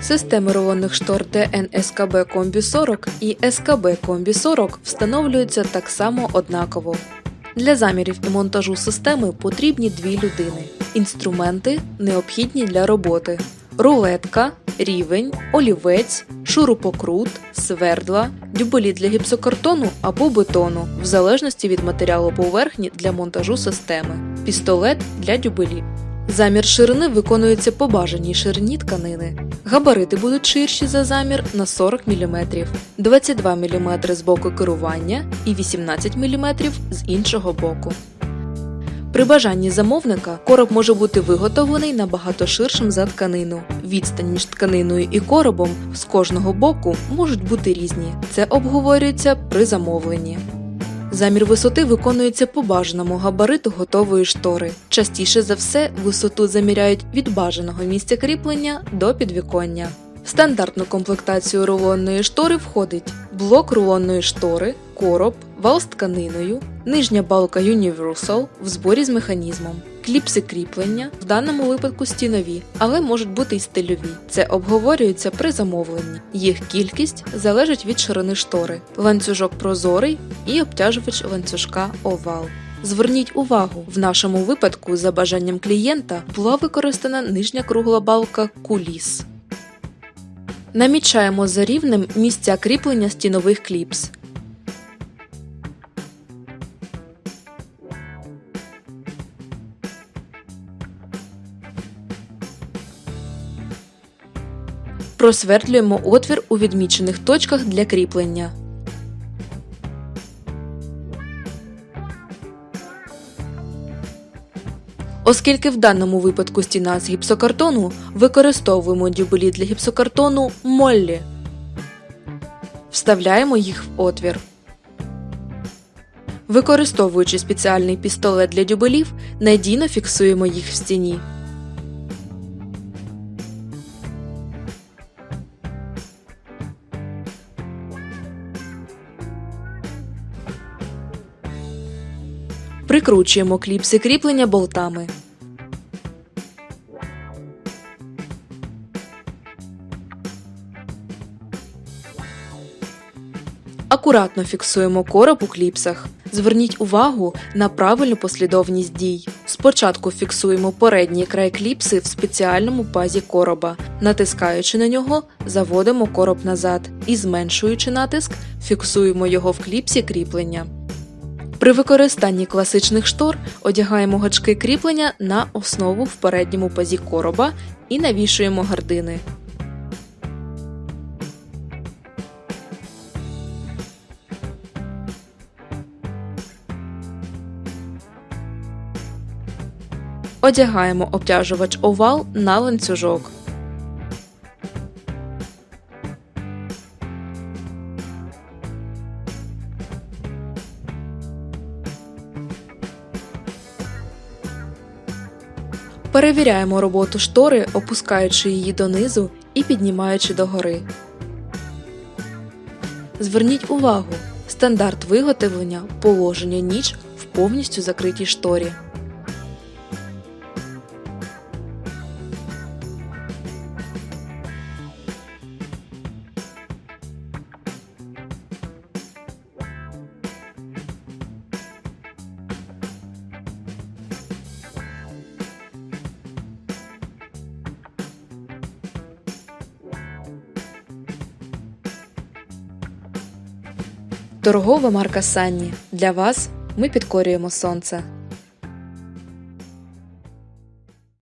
Системи рулонних штор ТН СКБ Комбі 40 і СКБ Комбі 40 встановлюються так само однаково. Для замірів і монтажу системи потрібні дві людини. Інструменти необхідні для роботи: рулетка, рівень, олівець, шурупокрут, свердла, дюбелі для гіпсокартону або бетону, в залежності від матеріалу поверхні для монтажу системи, пістолет для дюбелів. Замір ширини виконується по бажаній ширині тканини. Габарити будуть ширші за замір на 40 мм, 22 мм з боку керування і 18 мм з іншого боку. При бажанні замовника короб може бути виготовлений набагато ширшим за тканину. Відстань між тканиною і коробом з кожного боку можуть бути різні. Це обговорюється при замовленні. Замір висоти виконується по бажаному габариту готової штори. Частіше за все висоту заміряють від бажаного місця кріплення до підвіконня. В стандартну комплектацію рулонної штори входить блок рулонної штори, короб, вал з тканиною, нижня балка Universal в зборі з механізмом, кліпси кріплення, в даному випадку стінові, але можуть бути й стильові. Це обговорюється при замовленні. Їх кількість залежить від ширини штори, ланцюжок прозорий і обтяжувач ланцюжка овал. Зверніть увагу, в нашому випадку за бажанням клієнта була використана нижня кругла балка куліс. Намічаємо за рівнем місця кріплення стінових кліпс. Просвердлюємо отвір у відмічених точках для кріплення. Оскільки в даному випадку стіна з гіпсокартону, використовуємо дюбелі для гіпсокартону Моллі. Вставляємо їх в отвір. Використовуючи спеціальний пістолет для дюбелів, надійно фіксуємо їх в стіні. Прикручуємо кліпси кріплення болтами. Акуратно фіксуємо короб у кліпсах. Зверніть увагу на правильну послідовність дій. Спочатку фіксуємо передній край кліпси в спеціальному пазі короба. Натискаючи на нього, заводимо короб назад і зменшуючи натиск, фіксуємо його в кліпсі кріплення. При використанні класичних штор одягаємо гачки кріплення на основу в передньому пазі короба і навішуємо гардини. Одягаємо обтяжувач овал на ланцюжок. Перевіряємо роботу штори, опускаючи її донизу і піднімаючи догори. Зверніть увагу, стандарт виготовлення положення ніч в повністю закритій шторі. Торгова марка Санні. Для вас ми підкорюємо сонце.